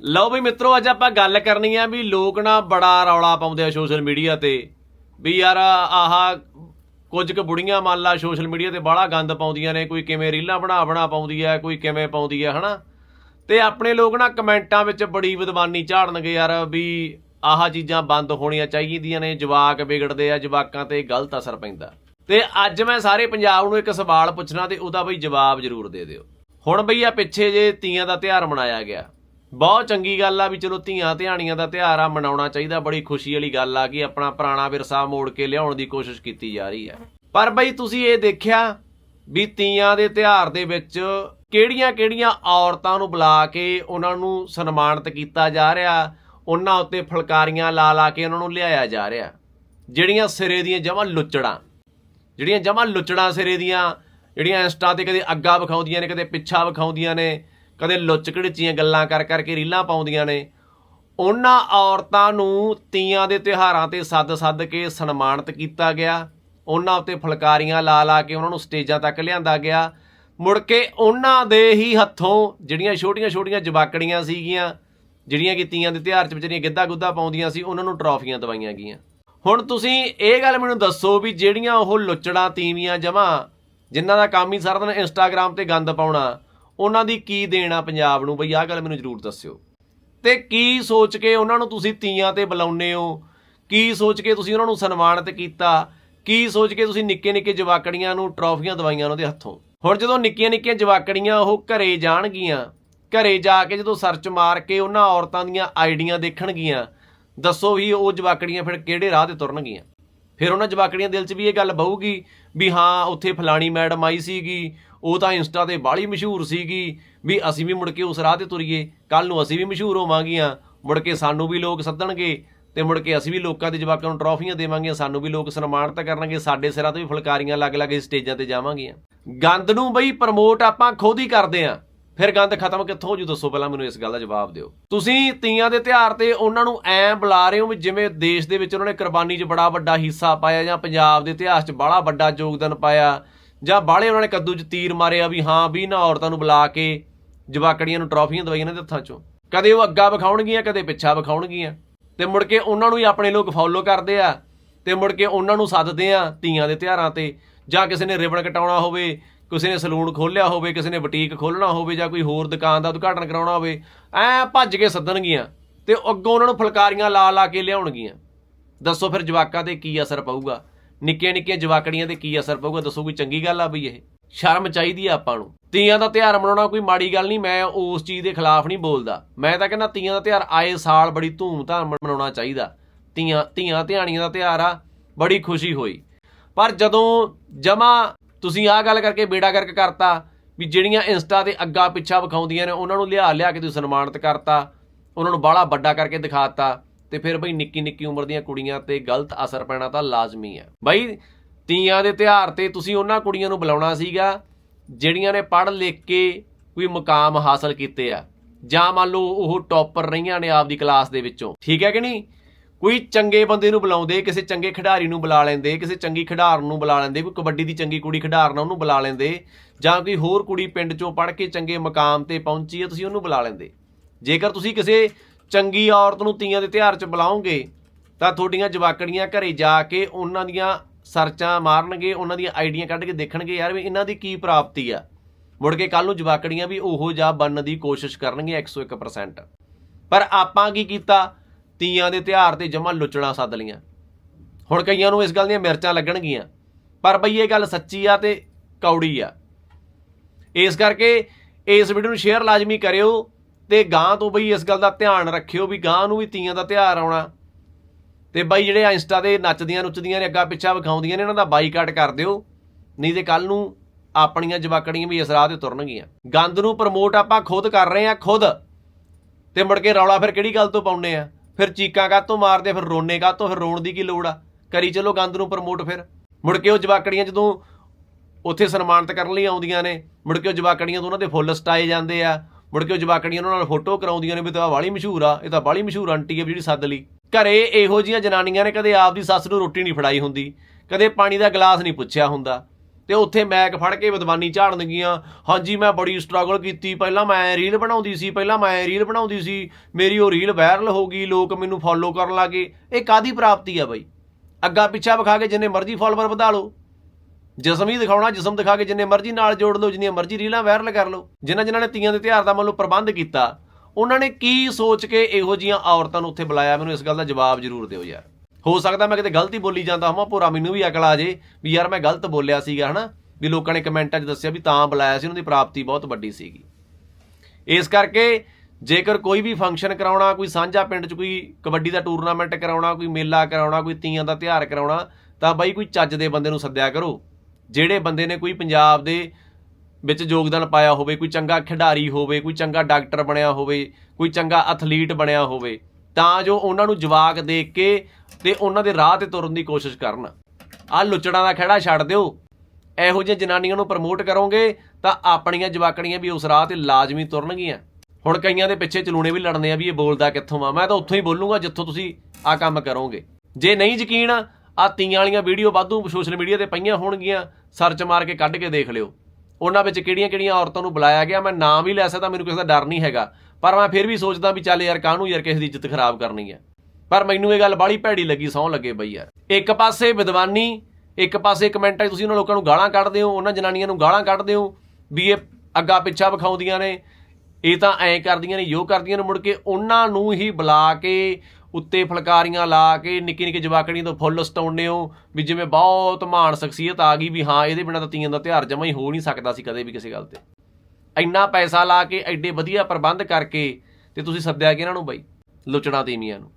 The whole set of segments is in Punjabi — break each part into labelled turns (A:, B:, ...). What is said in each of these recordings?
A: ਲਓ ਵੀ ਮਿੱਤਰੋ, ਅੱਜ ਆਪਾਂ ਗੱਲ ਕਰਨੀ ਆ ਵੀ ਲੋਕ ਨਾ ਬੜਾ ਰੌਲਾ ਪਾਉਂਦੇ ਆ ਸੋਸ਼ਲ ਮੀਡੀਆ ਤੇ। ਵੀ ਯਾਰ, ਆਹ ਕੁਝ ਕੁ ਬੁੜੀਆਂ ਮੰਨ ਲਾ ਸੋਸ਼ਲ ਮੀਡੀਆ ਤੇ ਬਾਹਲਾ ਗੰਦ ਪਾਉਂਦੀਆਂ ਨੇ, ਕੋਈ ਕਿਵੇਂ ਰੀਲਾਂ ਬਣਾ ਬਣਾ ਪਾਉਂਦੀ ਆ, ਕੋਈ ਕਿਵੇਂ ਪਾਉਂਦੀ ਆ, ਹਨਾ? ਤੇ ਆਪਣੇ ਲੋਕ ਨਾ ਕਮੈਂਟਾਂ ਵਿੱਚ ਬੜੀ ਵਿਦਵਾਨੀ ਝਾੜਨਗੇ ਯਾਰ ਵੀ ਆਹ ਚੀਜ਼ਾਂ ਬੰਦ ਹੋਣੀਆਂ ਚਾਹੀਦੀਆਂ ਨੇ, ਜਵਾਕ ਵਿਗੜਦੇ ਆ, ਜਵਾਕਾਂ ਤੇ ਗਲਤ ਅਸਰ ਪੈਂਦਾ। ਤੇ ਅੱਜ ਮੈਂ ਸਾਰੇ ਪੰਜਾਬ ਨੂੰ ਇੱਕ ਸਵਾਲ ਪੁੱਛਣਾ ਤੇ ਉਹਦਾ ਬਈ ਜਵਾਬ ਜ਼ਰੂਰ ਦੇ ਦਿਓ। ਹੁਣ ਬਈ ਆ ਪਿੱਛੇ ਜੇ ਤੀਆਂ ਦਾ ਤਿਉਹਾਰ ਮਨਾਇਆ ਗਿਆ ਬਹੁਤ ਚੰਗੀ ਗੱਲ ਆ ਵੀ ਚਲੋ ਧੀਆਂ ਧਿਆਣੀਆਂ ਦਾ ਤਿਉਹਾਰ ਆ, ਮਨਾਉਣਾ ਚਾਹੀਦਾ। ਬੜੀ ਖੁਸ਼ੀ ਵਾਲੀ ਗੱਲ ਆ ਕਿ ਆਪਣਾ ਪੁਰਾਣਾ ਵਿਰਸਾ ਮੋੜ ਕੇ ਲਿਆਉਣ ਦੀ ਕੋਸ਼ਿਸ਼ ਕੀਤੀ ਜਾ ਰਹੀ ਹੈ। ਪਰ ਬਈ ਤੁਸੀਂ ਇਹ ਦੇਖਿਆ ਵੀ ਤੀਆਂ ਦੇ ਤਿਉਹਾਰ ਦੇ ਵਿੱਚ ਕਿਹੜੀਆਂ-ਕਿਹੜੀਆਂ ਔਰਤਾਂ ਨੂੰ ਬੁਲਾ ਕੇ ਉਹਨਾਂ ਨੂੰ ਸਨਮਾਨਿਤ ਕੀਤਾ ਜਾ ਰਿਹਾ? ਉਹਨਾਂ ਉੱਤੇ ਫਲਕਾਰੀਆਂ ਲਾ ਲਾ ਕੇ ਉਹਨਾਂ ਨੂੰ ਲਿਆਇਆ ਜਾ ਰਿਹਾ। ਜਿਹੜੀਆਂ ਸਿਰੇ ਦੀਆਂ ਜਮਾਂ ਲੁੱਚੜਾਂ, ਜਿਹੜੀਆਂ ਜਮਾਂ ਲੁੱਚੜਾਂ ਸਿਰੇ ਦੀਆਂ, ਜਿਹੜੀਆਂ ਇੰਸਟਾ ਤੇ ਕਦੇ ਅੱਗਾ ਵਿਖਾਉਂਦੀਆਂ ਨੇ, ਕਦੇ ਪਿੱਛਾ ਵਿਖਾਉਂਦੀਆਂ ਨੇ ਕਦੇ ਲੁੱਚ ਘੜੀਚੀਆਂ ਗੱਲਾਂ ਕਰ ਕਰਕੇ ਰੀਲਾਂ ਪਾਉਂਦੀਆਂ ਨੇ। ਉਹਨਾਂ ਔਰਤਾਂ ਨੂੰ ਤੀਆਂ ਦੇ ਤਿਉਹਾਰਾਂ ਤੇ ਸੱਦ-ਸੱਦ ਕੇ ਸਨਮਾਨਿਤ ਕੀਤਾ ਗਿਆ। ਉਹਨਾਂ ਉੱਤੇ ਫਲਕਾਰੀਆਂ ਲਾ ਲਾ ਕੇ ਉਹਨਾਂ ਨੂੰ ਸਟੇਜਾਂ ਤੱਕ ਲਿਆਂਦਾ ਗਿਆ। ਮੁੜ ਕੇ ਉਹਨਾਂ ਦੇ ਹੀ ਹੱਥੋਂ ਜਿਹੜੀਆਂ ਛੋਟੀਆਂ-ਛੋਟੀਆਂ ਜਵਾਕੜੀਆਂ ਸੀਗੀਆਂ, ਜਿਹੜੀਆਂ ਕਿ ਤੀਆਂ ਦੇ ਤਿਉਹਾਰ 'ਚ ਵਿਚਾਰੀਆਂ ਗਿੱਧਾ ਗੁੱਧਾ ਪਾਉਂਦੀਆਂ ਸੀ, ਉਹਨਾਂ ਨੂੰ ਟਰੋਫੀਆਂ ਦਵਾਈਆਂ ਗਈਆਂ। ਹੁਣ ਤੁਸੀਂ ਇਹ ਗੱਲ ਮੈਨੂੰ ਦੱਸੋ ਵੀ ਜਿਹੜੀਆਂ ਉਹ ਲੁੱਚੜਾਂ ਤੀਵੀਆਂ ਜਮਾਂ, ਜਿਨ੍ਹਾਂ ਦਾ ਕੰਮ ਹੀ ਸਾਰਾ ਦਿਨ ਇੰਸਟਾਗ੍ਰam ਤੇ ਗੰਦ ਪਾਉਣਾ ਉਹਨਾਂ ਦੀ ਕੀ ਦੇਣਾ ਪੰਜਾਬ ਨੂੰ? ਬਈ ਆਹ ਗੱਲ ਮੈਨੂੰ ਜ਼ਰੂਰ ਦੱਸਿਓ। ਤੇ ਕੀ ਸੋਚ ਕੇ ਉਹਨਾਂ ਨੂੰ ਤੁਸੀਂ ਤੀਆਂ ਤੇ ਬੁਲਾਉਂਦੇ ਹੋ? ਕੀ ਸੋਚ ਕੇ ਤੁਸੀਂ ਉਹਨਾਂ ਨੂੰ ਸਨਮਾਨਿਤ ਕੀਤਾ? ਕੀ ਸੋਚ ਕੇ ਤੁਸੀਂ ਨਿੱਕੇ ਨਿੱਕੇ ਜਵਾਕੜੀਆਂ ਨੂੰ ਟਰੋਫੀਆਂ ਦਵਾਈਆਂ ਉਹਨਾਂ ਦੇ ਹੱਥੋਂ? ਹੁਣ ਜਦੋਂ ਨਿੱਕੀਆਂ ਨਿੱਕੀਆਂ ਜਵਾਕੜੀਆਂ ਉਹ ਘਰੇ ਜਾਣਗੀਆਂ, ਘਰੇ ਜਾ ਕੇ ਜਦੋਂ ਸਰਚ ਮਾਰ ਕੇ ਉਹਨਾਂ ਔਰਤਾਂ ਦੀਆਂ ਆਈਡੀਆਂ ਦੇਖਣਗੀਆਂ, ਦੱਸੋ ਵੀ ਉਹ ਜਵਾਕੜੀਆਂ ਫਿਰ ਕਿਹੜੇ ਰਾਹ ਤੇ ਤੁਰਨਗੀਆਂ? ਫਿਰ ਉਹਨਾਂ ਜਵਾਕੜੀਆਂ ਦਿਲ 'ਚ ਵੀ ਇਹ ਗੱਲ ਬਹੂਗੀ ਵੀ ਹਾਂ, ਉੱਥੇ ਫਲਾਣੀ ਮੈਡਮ ਆਈ ਸੀਗੀ, ਉਹ ਤਾਂ ਇੰਸਟਾ ਤੇ ਬਾਹਲੀ ਮਸ਼ਹੂਰ ਸੀਗੀ ਵੀ ਅਸੀਂ ਵੀ ਮੁੜ ਕੇ ਉਸ ਰਾਹ ਤੇ ਤੁਰੀਏ ਕੱਲ ਨੂੰ ਅਸੀਂ ਵੀ ਮਸ਼ਹੂਰ ਹੋਵਾਂਗੀਆਂ, ਮੁੜ ਕੇ ਸਾਨੂੰ ਵੀ ਲੋਕ ਸੱਦਣਗੇ ਤੇ ਮੁੜ ਕੇ ਅਸੀਂ ਵੀ ਲੋਕਾਂ ਦੇ ਜਵਾਕਾਂ ਨੂੰ ਟਰੋਫੀਆਂ ਦੇਵਾਂਗੇ ਸਾਨੂੰ ਵੀ ਲੋਕ ਸਨਮਾਨਿਤ ਕਰਨਗੇ, ਸਾਡੇ ਸਿਰਾਂ ਤੇ ਵੀ ਫੁਲਕਾਰੀਆਂ ਲੱਗ-ਲੱਗ ਸਟੇਜਾਂ ਤੇ ਜਾਵਾਂਗੀਆਂ। ਗੰਦ ਨੂੰ ਬਈ ਪ੍ਰਮੋਟ ਆਪਾਂ ਖੁਦ ਹੀ ਕਰਦੇ ਆਂ। ਫਿਰ ਗੰਦ ਖਤਮ ਕਿੱਥੋਂ ਹੋ ਜੂ? ਦੱਸੋ ਪਹਿਲਾਂ ਮੈਨੂੰ ਇਸ ਗੱਲ ਦਾ ਜਵਾਬ ਦਿਓ। ਤੁਸੀਂ ਤੀਆਂ ਦੇ ਤਿਉਹਾਰ ਤੇ ਉਹਨਾਂ ਨੂੰ ਐ ਬੁਲਾ ਰਹੇ ਹੋ ਵੀ ਜਿਵੇਂ ਦੇਸ਼ ਦੇ ਵਿੱਚ ਉਹਨਾਂ ਨੇ ਕੁਰਬਾਨੀ 'ਚ ਬੜਾ ਵੱਡਾ ਹਿੱਸਾ ਪਾਇਆ ਜਾਂ ਪੰਜਾਬ ਦੇ ਇਤਿਹਾਸ 'ਚ ਬੜਾ ਵੱਡਾ ਯੋਗਦਾਨ ਪਾਇਆ ਜਾਂ ਬਾਹਲੇ ਉਹਨਾਂ ਨੇ ਕੱਦੂ 'ਚ ਤੀਰ ਮਾਰਿਆ ਵੀ ਹਾਂ ਵੀ ਨਾ ਔਰਤਾਂ ਨੂੰ ਬੁਲਾ ਕੇ ਜਵਾਕੜੀਆਂ ਨੂੰ ਟਰੋਫੀਆਂ ਦਵਾਈਆਂ ਇਹਨਾਂ ਦੇ ਹੱਥਾਂ 'ਚੋਂ। ਕਦੇ ਉਹ ਅੱਗਾ ਵਿਖਾਉਣਗੀਆਂ, ਕਦੇ ਪਿੱਛਾ ਵਿਖਾਉਣਗੀਆਂ। ਤੇ ਮੁੜ ਕੇ ਉਹਨਾਂ ਨੂੰ ਹੀ ਆਪਣੇ ਲੋਕ ਫੋਲੋ ਕਰਦੇ ਆ ਤੇ ਮੁੜ ਕੇ ਉਹਨਾਂ ਨੂੰ ਸੱਦਦੇ ਆ ਤੀਆਂ ਦੇ ਤਿਉਹਾਰਾਂ ਤੇ ਜਾਂ ਕਿਸੇ ਨੇ ਰਿਬਨ ਕਟਾਉਣਾ ਹੋਵੇ ਕਿਸੇ ਨੇ ਸਲੂਨ ਖੋਲ੍ਹਿਆ ਹੋਵੇ, ਕਿਸੇ ਨੇ ਬੁਟੀਕ ਖੋਲ੍ਹਣਾ ਹੋਵੇ ਜਾਂ ਕੋਈ ਹੋਰ ਦੁਕਾਨ ਦਾ ਉਦਘਾਟਨ ਕਰਾਉਣਾ ਹੋਵੇ, ਐ ਭੱਜ ਕੇ ਸੱਦਣਗੀਆਂ ਤੇ ਅੱਗੋਂ ਉਹਨਾਂ ਨੂੰ ਫਲਕਾਰੀਆਂ ਲਾ ਲਾ ਕੇ ਲਿਆਉਣਗੀਆਂ। ਦੱਸੋ ਫਿਰ ਜਵਾਕਾਂ ਤੇ ਕੀ ਅਸਰ ਪਊਗਾ? ਨਿੱਕੀਆਂ ਨਿੱਕੀਆਂ ਜਵਾਕੜੀਆਂ ਤੇ ਕੀ ਅਸਰ ਪਊਗਾ? ਦੱਸੋ ਕੋਈ ਚੰਗੀ ਗੱਲ ਆ ਬਈ ਇਹ? ਸ਼ਰਮ ਚਾਹੀਦੀ ਆ ਆਪਾਂ ਨੂੰ। ਤੀਆਂ ਦਾ ਤਿਉਹਾਰ ਮਨਾਉਣਾ ਕੋਈ ਮਾੜੀ ਗੱਲ ਨਹੀਂ, ਮੈਂ ਉਸ ਚੀਜ਼ ਦੇ ਖਿਲਾਫ ਨਹੀਂ ਬੋਲਦਾ। ਮੈਂ ਤਾਂ ਕਹਿੰਦਾ ਤੀਆਂ ਦਾ ਤਿਉਹਾਰ ਆਏ ਸਾਲ ਬੜੀ ਧੂਮ-ਧਾਮ ਮਨਾਉਣਾ ਚਾਹੀਦਾ। ਤੀਆਂ ਧੀਆਂ ਧਿਆਣੀਆਂ ਦਾ ਤਿਉਹਾਰ ਆ, ਬੜੀ ਖੁਸ਼ੀ ਹੋਈ। ਪਰ ਜਦੋਂ ਜਮਾ ਤੁਸੀਂ ਆਹ ਗੱਲ ਕਰਕੇ ਬੇੜਾ ਗਰਕ ਕਰਤਾ ਵੀ ਜਿਹੜੀਆਂ ਇੰਸਟਾ ਤੇ ਅੱਗਾ ਪਿੱਛਾ ਵਿਖਾਉਂਦੀਆਂ ਨੇ, ਉਹਨਾਂ ਨੂੰ ਲਿਆ ਲਿਆ ਕੇ ਤੁਸੀਂ ਸਨਮਾਨਿਤ ਕਰਤਾ, ਉਹਨਾਂ ਨੂੰ ਬਾਹਲਾ ਵੱਡਾ ਕਰਕੇ ਦਿਖਾਤਾ ਤੇ ਫਿਰ ਬਈ ਨਿੱਕੀ ਨਿੱਕੀ ਉਮਰ ਦੀਆਂ ਕੁੜੀਆਂ ਤੇ ਗਲਤ ਅਸਰ ਪੈਣਾ ਤਾਂ ਲਾਜ਼ਮੀ ਹੈ ਬਈ ਤੀਆਂ ਦੇ ਤਿਉਹਾਰ ਤੇ ਤੁਸੀਂ ਉਹਨਾਂ ਕੁੜੀਆਂ ਨੂੰ ਬੁਲਾਉਣਾ ਸੀਗਾ ਜਿਹੜੀਆਂ ਨੇ ਪੜ੍ਹ ਲਿਖ ਕੇ ਕੋਈ ਮੁਕਾਮ ਹਾਸਲ ਕੀਤੇ ਆ। ਜਾਂ ਮੰਨ ਲਓ ਉਹ ਟੌਪਰ ਰਹੀਆਂ ਨੇ ਆਪਦੀ ਕਲਾਸ ਦੇ ਵਿੱਚੋਂ। ਠੀਕ ਹੈ ਕਿ ਨਹੀਂ? ਕੋਈ ਚੰਗੇ ਬੰਦੇ ਨੂੰ ਬੁਲਾਉਂਦੇ, ਕਿਸੇ ਚੰਗੇ ਖਿਡਾਰੀ ਨੂੰ ਬੁਲਾ ਲੈਂਦੇ, ਕਿਸੇ ਚੰਗੀ ਖਿਡਾਰਨ ਨੂੰ ਬੁਲਾ ਲੈਂਦੇ, ਕੋਈ ਕਬੱਡੀ ਦੀ ਚੰਗੀ ਕੁੜੀ ਖਿਡਾਰਨ ਉਹਨੂੰ ਬੁਲਾ ਲੈਂਦੇ, ਜਾਂ ਕੋਈ ਹੋਰ ਕੁੜੀ ਪਿੰਡ ਚੋਂ ਪੜ੍ਹ ਕੇ ਚੰਗੇ ਮਕਾਮ ਤੇ ਪਹੁੰਚੀ ਹੈ, ਤੁਸੀਂ ਉਹਨੂੰ ਬੁਲਾ ਲੈਂਦੇ। ਜੇਕਰ ਤੁਸੀਂ ਕਿਸੇ ਚੰਗੀ ਔਰਤ ਨੂੰ ਤੀਆਂ ਦੇ ਤਿਉਹਾਰ 'ਚ ਬੁਲਾਓਗੇ, ਤਾਂ ਤੁਹਾਡੀਆਂ ਜਵਾਕੜੀਆਂ ਘਰੇ ਜਾ ਕੇ ਉਹਨਾਂ ਦੀਆਂ ਸਰਚਾਂ ਮਾਰਨਗੇ, ਉਹਨਾਂ ਦੀਆਂ ਆਈਡੀਆਂ ਕੱਢ ਕੇ ਦੇਖਣਗੇ, ਯਾਰ ਵੀ ਇਹਨਾਂ ਦੀ ਕੀ ਪ੍ਰਾਪਤੀ ਆ। ਮੁੜ ਕੇ ਕੱਲ ਨੂੰ ਜਵਾਕੜੀਆਂ ਵੀ ਉਹੋ ਜਿਹਾ ਬਣਨ ਦੀ ਕੋਸ਼ਿਸ਼ ਕਰਨਗੇ 101% ਪਰ ਆਪਾਂ ਕੀ ਕੀਤਾ? ਤੀਆਂ ਦੇ ਤਿਉਹਾਰ ਤੇ ਜਮਾ ਲੁੱਚਣਾ ਸੱਦ ਲੀਆਂ ਹੁਣ ਕਈਆਂ ਨੂੰ ਇਸ ਗੱਲ ਦੀਆਂ ਮਿਰਚਾਂ ਲੱਗਣਗੀਆਂ। ਪਰ ਬਈ ਇਹ ਗੱਲ ਸੱਚੀ ਆ ਤੇ ਕੌੜੀ ਆ। ਇਸ ਕਰਕੇ ਇਸ ਵੀਡੀਓ ਨੂੰ ਸ਼ੇਅਰ ਲਾਜ਼ਮੀ ਕਰਿਓ ਤੇ ਗਾਂ ਤੋਂ ਬਈ ਇਸ ਗੱਲ ਦਾ ਧਿਆਨ ਰੱਖਿਓ ਵੀ ਗਾਂ ਨੂੰ ਵੀ ਤੀਆਂ ਦਾ ਤਿਉਹਾਰ ਆਉਣਾ। ਤੇ ਬਾਈ ਜਿਹੜੇ ਇੰਸਟਾ ਤੇ ਨੱਚਦੀਆਂ ਨੁੱਚਦੀਆਂ ਨੇ, ਅੱਗਾ ਪਿੱਛਾ ਵਿਖਾਉਂਦੀਆਂ ਨੇ, ਇਹਨਾਂ ਦਾ ਬਾਈਕਾਟ ਕਰ ਦਿਓ। ਨਹੀਂ ਤੇ ਕੱਲ ਨੂੰ ਆਪਣੀਆਂ ਜਵਾਕੜੀਆਂ ਵੀ ਇਸ ਰਾਹ ਤੇ ਤੁਰਨਗੀਆਂ। ਗੰਦ ਨੂੰ ਪ੍ਰਮੋਟ ਆਪਾਂ ਖੁਦ ਕਰ ਰਹੇ ਆ, ਖੁਦ। ਤੇ ਮੁੜ ਕੇ ਰੌਲਾ ਫਿਰ ਕਿਹੜੀ ਗੱਲ ਤੋਂ ਪਾਉਨੇ ਆ? ਫਿਰ ਚੀਕਾਂ ਕਾਹਤੋਂ ਮਾਰਦੇ, ਫਿਰ ਰੋਨੇ ਰੋਣੇ ਕਾਹਤੋਂ, ਫਿਰ ਰੋਣ ਦੀ ਕੀ ਲੋੜ ਆ? ਕਰੀ ਚਲੋ ਗੰਦ ਨੂੰ ਪ੍ਰਮੋਟ ਫਿਰ। ਮੁੜ ਕੇ ਉਹ ਜਵਾਕੜੀਆਂ ਜਦੋਂ ਉੱਥੇ ਸਨਮਾਨਿਤ ਕਰਨ ਲਈ ਆਉਂਦੀਆਂ ਨੇ, ਮੁੜ ਕੇ ਉਹ ਜਵਾਕੜੀਆਂ ਤੋਂ ਉਹਨਾਂ ਦੇ ਫੁੱਲ ਸਟਾਏ ਜਾਂਦੇ ਆ, ਮੁੜ ਕੇ ਉਹ ਜਵਾਕੜੀਆਂ ਉਹਨਾਂ ਨਾਲ ਫੋਟੋ ਕਰਾਉਂਦੀਆਂ ਨੇ ਵੀ ਤਾਂ ਵਾਲੀ ਮਸ਼ਹੂਰ ਆ, ਇਹ ਤਾਂ ਵਾਲੀ ਮਸ਼ਹੂਰ ਆਂਟੀ ਆ ਜਿਹੜੀ ਸੱਦ ਲਈ। ਘਰੇ ਇਹੋ ਜੀਆਂ ਜਨਾਨੀਆਂ ਨੇ ਕਦੇ ਆਪਦੀ ਸੱਸ ਨੂੰ ਰੋਟੀ ਨਹੀਂ ਫੜਾਈ ਹੁੰਦੀ, ਕਦੇ ਪਾਣੀ ਦਾ ਗਲਾਸ ਨਹੀਂ ਪੁੱਛਿਆ ਹੁੰਦਾ। ਤੇ ਉੱਥੇ ਮੈਕ ਫੜ ਕੇ ਵਿਦਵਾਨੀ ਝਾੜਨਗੀਆਂ। ਹਾਂਜੀ, ਮੈਂ ਬੜੀ ਸਟਰਗਲ ਕੀਤੀ। ਪਹਿਲਾਂ ਮੈਂ ਰੀਲ ਬਣਾਉਂਦੀ ਸੀ, ਪਹਿਲਾਂ ਮੈਂ ਰੀਲ ਬਣਾਉਂਦੀ ਸੀ। ਮੇਰੀ ਉਹ ਰੀਲ ਵਾਇਰਲ ਹੋ ਗਈ, ਲੋਕ ਮੈਨੂੰ ਫੋਲੋ ਕਰਨ ਲੱਗੇ। ਇਹ ਕਾਦੀ ਪ੍ਰਾਪਤੀ ਆ ਬਾਈ? ਅੱਗਾ ਪਿੱਛਾ ਵਿਖਾ ਕੇ ਜਿੰਨੇ ਮਰਜ਼ੀ ਫਾਲੋਅਰ ਵਧਾ ਲਓ। ਜਿਸਮ ਹੀ ਦਿਖਾਉਣਾ, ਜਿਸਮ ਦਿਖਾ ਕੇ ਜਿੰਨੇ ਮਰਜ਼ੀ ਨਾਲ ਜੋੜ ਲਓ, ਜਿੰਨੀਆਂ ਮਰਜ਼ੀ ਰੀਲਾਂ ਵਾਇਰਲ ਕਰ ਲਓ। ਜਿਨ੍ਹਾਂ ਜਿਨ੍ਹਾਂ ਨੇ ਤੀਆਂ ਦੇ ਤਿਉਹਾਰ ਦਾ ਮੰਨ ਲਓ ਪ੍ਰਬੰਧ ਕੀਤਾ, ਉਹਨਾਂ ਨੇ ਕੀ ਸੋਚ ਕੇ ਇਹੋ ਜੀਆਂ ਔਰਤਾਂ ਨੂੰ ਉੱਥੇ ਬੁਲਾਇਆ? ਮੈਨੂੰ ਇਸ ਗੱਲ ਦਾ ਜਵਾਬ ਜ਼ਰੂਰ ਦਿਓ ਯਾਰ। ਹੋ ਸਕਦਾ ਮੈਂ ਕਿਤੇ ਗਲਤੀ ਬੋਲੀ ਜਾਂਦਾ ਹਾਂ, ਭੋਰਾ ਮੈਨੂੰ ਵੀ ਅਕਲ ਆ ਜੇ ਵੀ ਯਾਰ ਮੈਂ ਗਲਤ ਬੋਲਿਆ ਸੀਗਾ, ਹਨਾ? ਵੀ ਲੋਕਾਂ ਨੇ ਕਮੈਂਟਾਂ 'ਚ ਦੱਸਿਆ ਵੀ ਤਾਂ ਬੁਲਾਇਆ ਸੀ, ਉਹਨਾਂ ਦੀ ਪ੍ਰਾਪਤੀ ਬਹੁਤ ਵੱਡੀ ਸੀਗੀ। ਇਸ ਕਰਕੇ ਜੇਕਰ ਕੋਈ ਵੀ ਫੰਕਸ਼ਨ ਕਰਾਉਣਾ, ਕੋਈ ਸਾਂਝਾ ਪਿੰਡ 'ਚ ਕੋਈ ਕਬੱਡੀ ਦਾ ਟੂਰਨਾਮੈਂਟ ਕਰਾਉਣਾ, ਕੋਈ ਮੇਲਾ ਕਰਾਉਣਾ, ਕੋਈ ਤੀਆਂ ਦਾ ਤਿਉਹਾਰ ਕਰਾਉਣਾ, ਤਾਂ ਬਾਈ ਕੋਈ ਚੱਜ ਦੇ ਬੰਦੇ ਨੂੰ ਸੱਦਿਆ ਕਰੋ। ਜਿਹੜੇ ਬੰਦੇ ਨੇ ਕੋਈ ਪੰਜਾਬ ਦੇ ਵਿੱਚ ਯੋਗਦਾਨ ਪਾਇਆ ਹੋਵੇ, ਕੋਈ ਚੰਗਾ ਖਿਡਾਰੀ ਹੋਵੇ, ਕੋਈ ਚੰਗਾ ਡਾਕਟਰ ਬਣਿਆ ਹੋਵੇ, ਕੋਈ ਚੰਗਾ ਐਥਲੀਟ ਬਣਿਆ ਹੋਵੇ ਤਾਂ ਜੋ ਉਹਨਾਂ ਨੂੰ ਜਵਾਕ ਦੇਖ ਕੇ ਤੇ ਉਹਨਾਂ ਦੇ ਰਾਹ ਤੇ ਤੁਰਨ ਦੀ ਕੋਸ਼ਿਸ਼ ਕਰਨ। ਆਹ ਲੁੱਚੜਾਂ ਦਾ ਖਹਿੜਾ ਛੱਡ ਦਿਓ। ਇਹੋ ਜਿਹੀਆਂ ਜਨਾਨੀਆਂ ਨੂੰ ਪ੍ਰਮੋਟ ਕਰੋਗੇ ਤਾਂ ਆਪਣੀਆਂ ਜਵਾਕੜੀਆਂ ਵੀ ਉਸ ਰਾਹ ਤੇ ਲਾਜ਼ਮੀ ਤੁਰਨਗੀਆਂ। ਹੁਣ ਕਈਆਂ ਦੇ ਪਿੱਛੇ ਚਲੂਣੇ ਵੀ ਲੜਨੇ ਆ ਵੀ ਇਹ ਬੋਲਦਾ ਕਿੱਥੋਂ ਆ। ਮੈਂ ਤਾਂ ਉੱਥੋਂ ਹੀ ਬੋਲੂੰਗਾ ਜਿੱਥੋਂ ਤੁਸੀਂ ਆ ਕੰਮ ਕਰੋਗੇ। ਜੇ ਨਹੀਂ ਯਕੀਨ ਆ ਤੀਆਂ ਵਾਲੀਆਂ ਵੀਡੀਓ ਵਾਧੂ ਸੋਸ਼ਲ ਮੀਡੀਆ ਤੇ ਪਈਆਂ ਹੋਣਗੀਆਂ। ਸਰਚ ਮਾਰ ਕੇ ਕੱਢ ਕੇ ਦੇਖ ਲਿਓ। ਉਹਨਾਂ ਵਿੱਚ ਕਿਹੜੀਆਂ-ਕਿਹੜੀਆਂ ਔਰਤਾਂ ਨੂੰ ਬੁਲਾਇਆ ਗਿਆ, ਮੈਂ ਨਾਮ ਵੀ ਲੈ ਸਕਦਾ, ਮੈਨੂੰ ਕਿਸੇ ਦਾ ਡਰ ਨਹੀਂ ਹੈਗਾ। ਪਰ ਮੈਂ ਫਿਰ ਵੀ ਸੋਚਦਾ ਵੀ ਚੱਲ ਯਾਰ, ਕਾਹਨੂੰ ਯਾਰ ਕਿਸੇ ਦੀ ਇੱਜ਼ਤ ਖਰਾਬ ਕਰਨੀ ਹੈ? ਪਰ ਮੈਨੂੰ ਇਹ ਗੱਲ ਬਾੜੀ ਭੈੜੀ ਲੱਗੀ, ਸੌਂ ਲੱਗੇ ਬਈ ਯਾਰ। ਇੱਕ ਪਾਸੇ ਵਿਦਵਾਨੀ, ਇੱਕ ਪਾਸੇ ਕਮੈਂਟਾਂ 'ਚ ਤੁਸੀਂ ਉਹਨਾਂ ਲੋਕਾਂ ਨੂੰ ਗਾਲਾਂ ਕੱਢਦੇ ਹੋ, ਉਹਨਾਂ ਜਨਾਨੀਆਂ ਨੂੰ ਗਾਲਾਂ ਕੱਢਦੇ ਹੋ, ਵੀ ਇਹ ਅੱਗਾ ਪਿੱਛਾ ਵਿਖਾਉਂਦੀਆਂ ਨੇ, ਇਹ ਤਾਂ ਐਂ ਕਰਦੀਆਂ ਨੇ, ਯੋ ਕਰਦੀਆਂ ਨੇ, ਮੁੜ ਕੇ ਉਹਨਾਂ ਨੂੰ ਹੀ ਬੁਲਾ ਕੇ ਉੱਤੇ ਫਲਕਾਰੀਆਂ ਲਾ ਕੇ ਨਿੱਕੀ ਨਿੱਕੀ ਜਵਾਕੜੀਆਂ ਤੋਂ ਫੁੱਲ ਸਟਾਉਂਦੇ ਹੋ ਵੀ ਜਿਵੇਂ ਬਹੁਤ ਮਹਾਨ ਸ਼ਖਸੀਅਤ ਆ ਗਈ ਵੀ ਹਾਂ, ਇਹਦੇ ਬਿਨਾਂ ਤਾਂ ਤੀਆਂ ਦਾ ਤਿਉਹਾਰ ਜਮਾ ਹੀ ਹੋ ਨਹੀਂ ਸਕਦਾ ਸੀ ਕਦੇ ਵੀ ਕਿਸੇ ਗੱਲ ਤੇ। ਇੰਨਾ ਪੈਸਾ ਲਾ ਕੇ ਐਡੇ ਵਧੀਆ ਪ੍ਰਬੰਧ ਕਰਕੇ ਤੇ ਤੁਸੀਂ ਸੱਦਿਆ ਕਿ ਇਹਨਾਂ ਨੂੰ ਬਾਈ? ਲੁੱਚਣਾ ਤੀਮੀਆਂ ਨੂੰ।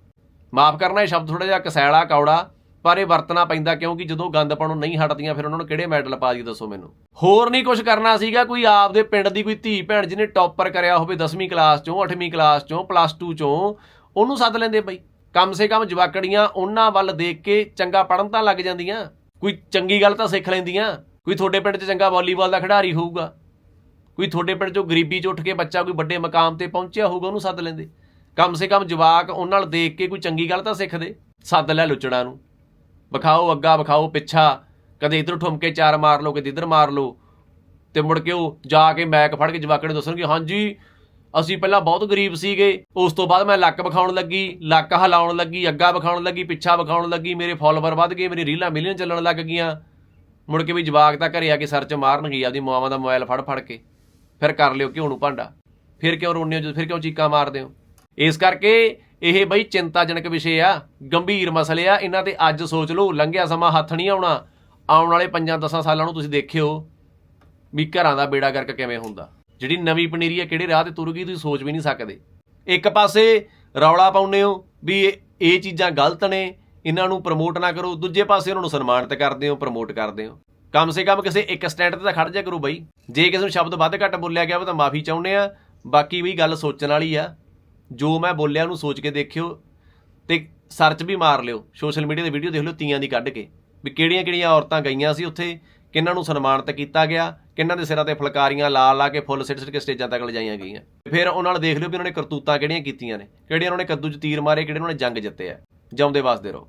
A: ਮਾਫ ਕਰਨਾ, ਇਹ ਸ਼ਬਦ ਥੋੜਾ ਜਿਹਾ ਕਸੈਲਾ, ਕੌੜਾ, ਪਰ ਇਹ ਵਰਤਣਾ ਪੈਂਦਾ ਕਿਉਂਕਿ ਜਦੋਂ ਗੰਦ ਪਾਣੋਂ ਨਹੀਂ ਹਟਦੀਆਂ, ਫਿਰ ਉਹਨਾਂ ਨੂੰ ਕਿਹੜੇ ਮੈਡਲ ਪਾ ਦੀ ਦੱਸੋ ਮੈਨੂੰ? ਹੋਰ ਨਹੀਂ ਕੁਝ ਕਰਨਾ ਸੀਗਾ, ਕੋਈ ਆਪਦੇ ਪਿੰਡ ਦੀ ਕੋਈ ਧੀ ਭੈਣ ਜਿਹਨੇ ਟੌਪਰ ਕਰਿਆ ਹੋਵੇ 10ਵੀਂ ਕਲਾਸ ਚੋਂ 8ਵੀਂ ਕਲਾਸ ਚੋਂ ਪਲੱਸ 2 ਚੋਂ ਉਹਨੂੰ ਸੱਦ ਲੈਂਦੇ ਬਈ। ਕਮ ਸੇ ਕਮ ਜਵਾਕੜੀਆਂ ਉਹਨਾਂ ਵੱਲ ਦੇਖ ਕੇ ਚੰਗਾ ਪੜਨ ਤਾਂ ਲੱਗ ਜਾਂਦੀਆਂ। ਕੋਈ ਚੰਗੀ ਗੱਲ ਤਾਂ ਸਿੱਖ ਲੈਂਦੀਆਂ। ਕੋਈ ਤੁਹਾਡੇ ਪਿੰਡ 'ਚ ਚੰਗਾ ਵਾਲੀਬਾਲ ਦਾ ਖਿਡਾਰੀ ਹੋਊਗਾ। ਕੋਈ ਤੁਹਾਡੇ ਪਿੰਡ 'ਚੋਂ ਗਰੀਬੀ 'ਚ ਉੱਠ ਕੇ ਬੱਚਾ ਕੋਈ ਵੱਡੇ ਮਕਾਮ ਤੇ ਪਹੁੰਚਿਆ ਹੋਊਗਾ, ਉਹਨੂੰ ਸੱਦ ਲੈਂਦੇ। ਕਮ ਸੇ ਕਮ ਜਵਾਕ ਉਹਨਾਂ ਨਾਲ ਦੇਖ ਕੇ ਕੋਈ ਚੰਗੀ ਗੱਲ ਤਾਂ ਸਿੱਖਦੇ। ਸੱਦ ਲੈ ਲੁੱਚੜਾਂ ਨੂੰ। ਵਿਖਾਓ ਅੱਗਾ, ਵਿਖਾਓ ਪਿੱਛਾ। ਕਦੇ ਇਧਰ ਠੁਮਕੇ ਚਾਰ ਮਾਰ ਲਓ, ਕਦੇ ਇਧਰ ਮਾਰ ਲਓ। ਤੇ ਮੁੜ ਕੇ ਉਹ ਜਾ ਕੇ ਮੈਕ ਫੜ ਕੇ ਜਵਾਕਾਂ ਦੱਸਣਗੇ, ਹਾਂਜੀ ਅਸੀਂ ਪਹਿਲਾਂ ਬਹੁਤ ਗਰੀਬ ਸੀਗੇ, ਉਸ ਤੋਂ ਬਾਅਦ ਮੈਂ ਲੱਕ ਵਿਖਾਉਣ ਲੱਗੀ, ਲੱਕ ਹਿਲਾਉਣ ਲੱਗੀ, ਅੱਗਾ ਵਿਖਾਉਣ ਲੱਗੀ, ਪਿੱਛਾ ਵਿਖਾਉਣ ਲੱਗੀ, ਮੇਰੇ ਫਾਲੋਅਰ ਵੱਧ ਗਏ, ਮੇਰੀ ਰੀਲਾਂ ਮਿਲੀਅਨ ਚੱਲਣ ਲੱਗ ਗਈਆਂ। ਮੁੜ ਕੇ ਵੀ ਜਵਾਕ ਤਾਂ ਘਰੇ ਆ ਕੇ ਸਰਚ ਮਾਰਨਗੇ, ਆਪਦੀ ਮਾਵਾਂ ਦਾ ਮੋਬਾਈਲ ਫੜ ਫੜ ਕੇ। ਫਿਰ ਕਰ ਲਿਓ ਘਿਓ ਨੂੰ ਭਾਂਡਾ। ਫਿਰ ਕਿਉਂ ਰੋਂਦੇ ਹੋ, ਫਿਰ ਕਿਉਂ ਚੀਕਾਂ ਮਾਰਦੇ ਹੋ? ਇਸ ਕਰਕੇ ਇਹ ਬਈ ਚਿੰਤਾਜਨਕ ਵਿਸ਼ੇ ਆ, ਗੰਭੀਰ ਮਸਲੇ ਆ, ਇਹਨਾਂ ਤੇ ਅੱਜ ਸੋਚ ਲਓ, ਲੰਘਿਆ ਸਮਾਂ ਹੱਥ ਨਹੀਂ ਆਉਣਾ। ਆਉਣ ਵਾਲੇ 5-10 ਸਾਲਾਂ ਨੂੰ ਤੁਸੀਂ ਦੇਖਿਓ ਵੀ ਘਰਾਂ ਦਾ ਬੇੜਾ ਗਰਕ ਕਿਵੇਂ ਹੁੰਦਾ। ਜਿਹੜੀ ਨਵੀਂ ਪਨੀਰੀ ਹੈ ਕਿਹੜੇ ਰਾਹ ਤੇ ਤੁਰ ਗਈ, ਤੁਸੀਂ ਸੋਚ ਵੀ ਨਹੀਂ ਸਕਦੇ। ਇੱਕ ਪਾਸੇ ਰੌਲਾ ਪਾਉਂਦੇ ਹੋ ਵੀ ਇਹ- ਇਹ ਚੀਜ਼ਾਂ ਗਲਤ ਨੇ, ਇਹਨਾਂ ਨੂੰ ਪ੍ਰਮੋਟ ਨਾ ਕਰੋ, ਦੂਜੇ ਪਾਸੇ ਉਹਨਾਂ ਨੂੰ ਸਨਮਾਨਿਤ ਕਰਦੇ ਹੋ ਪ੍ਰਮੋਟ ਕਰਦੇ ਹੋ। ਕਮ ਸੇ ਕਮ ਕਿਸੇ ਇੱਕ ਸਟੈਂਡ ਤੇ ਤਾਂ ਖੜ ਜਾ ਕਰੋ ਬਈ। ਜੇ ਕਿਸੇ ਨੂੰ ਸ਼ਬਦ ਵੱਧ ਘੱਟ ਬੋਲਿਆ ਗਿਆ ਉਹ ਤਾਂ ਮਾਫੀ ਚਾਹੁੰਦੇ ਆ। ਬਾਕੀ ਵੀ ਗੱਲ ਸੋਚਣ ਵਾਲੀ ਆ। ਜੋ ਮੈਂ ਬੋਲਿਆ, ਉਹਨੂੰ ਸੋਚ ਕੇ ਦੇਖਿਓ ਤੇ ਸਰਚ ਵੀ ਮਾਰ ਲਿਓ। ਸੋਸ਼ਲ ਮੀਡੀਆ ਤੇ ਵੀਡੀਓ ਦੇਖ ਲਿਓ, ਤੀਆਂ ਦੀ ਕੱਢ ਕੇ। ਵੀ ਕਿਹੜੀਆਂ ਕਿਹੜੀਆਂ ਔਰਤਾਂ ਗਈਆਂ ਸੀ ਉੱਥੇ, ਕਿਹਨਾਂ ਨੂੰ ਸਨਮਾਨਿਤ ਕੀਤਾ ਗਿਆ ਕਿਹਨਾਂ ਦੇ ਸਿਰਾਂ ਤੇ ਫੁਲਕਾਰੀਆਂ ਲਾ ਲਾ ਕੇ ਫੁੱਲ ਸਿੱਟ ਸਿੱਟ ਕੇ ਸਟੇਜਾਂ ਤੱਕ ਲਿਜਾਈਆਂ ਗਈਆਂ। ਫਿਰ ਉਹਨਾਂ ਨਾਲ ਦੇਖ ਲਿਓ ਵੀ ਉਹਨਾਂ ਨੇ ਕਰਤੂਤਾਂ ਕਿਹੜੀਆਂ ਕੀਤੀਆਂ ਨੇ, ਕਿਹੜੀਆਂ ਉਹਨਾਂ ਨੇ ਕੱਦੂ 'ਚ ਤੀਰ ਮਾਰੇ, ਕਿਹੜੇ ਉਹਨਾਂ ਨੇ ਜੰਗ ਜਿੱਤੇ ਆ। ਜਿਉਂਦੇ ਵਸਦੇ ਰਹੋ।